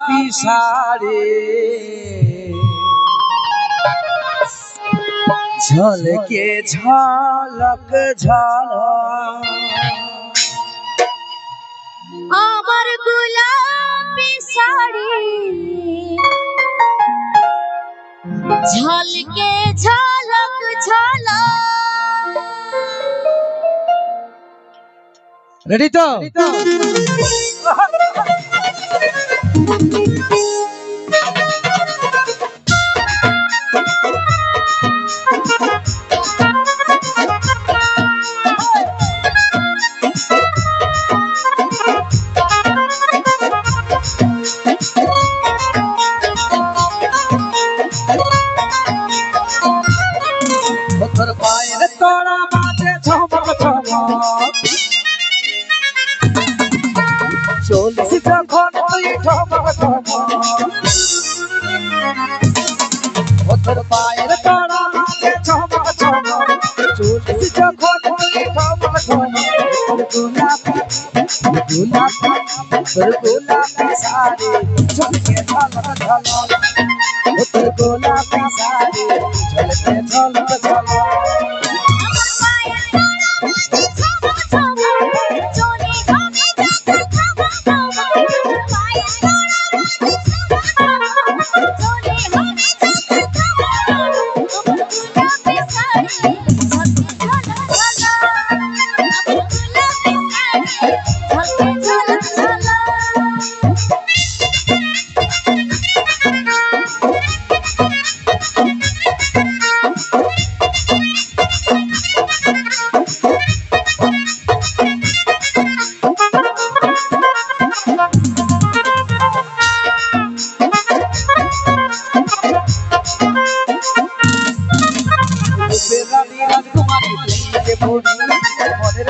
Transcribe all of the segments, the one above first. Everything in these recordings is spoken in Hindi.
পিসারে। ঝলকে ঝলক ঝলক। আমার গোলাপি শাড়ি ঝলকে ঝলক ঝলক। রেডি তো? Thank you. उधर पायर ताड़ा मारे छोमा छोमा चूल से जखो धोने छोमा छोमा गुला गुला पर गुला सारे। झलके झलक झलक उधर गुला सारे झलके झलक झलक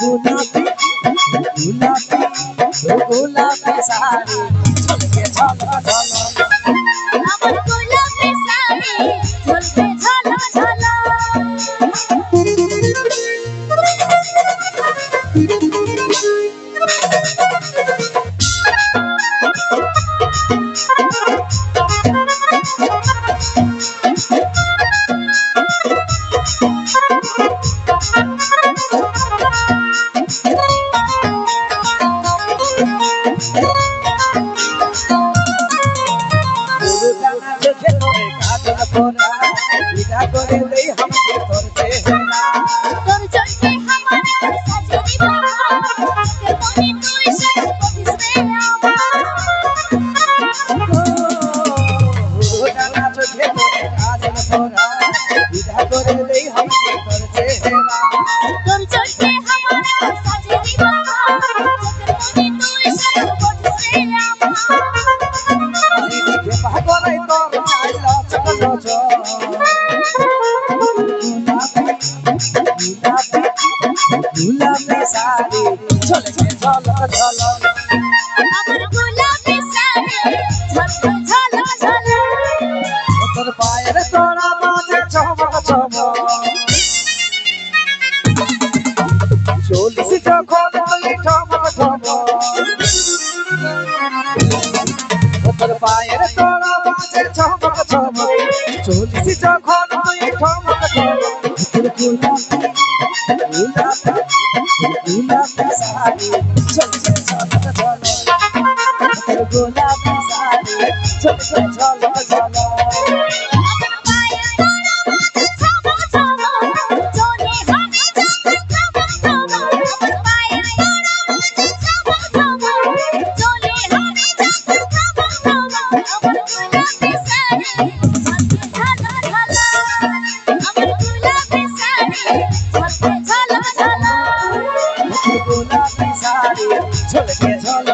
गुलाबी गुलाबी गुलाबी साड़ी झमके झमक झमक गुलाबी साड़ी बोला विदा करे दे हम तोर से होला तोर चलते हमर सजरी बोला के तोरी तोरी से ओफिस में आवा ओ डाला बजे आज न थोरा विदा करे दे हम तोर से होला तोर चलते हमर सजरी बोला के तोरी तोरी से ओफिस में आवा भागो रे तोरा তোর পায়ের তোরা বাজে ঝমক ঝমক চলিস যখন ওই ঠমক ঝমক। গোলাপ গোলাপ झल के झाल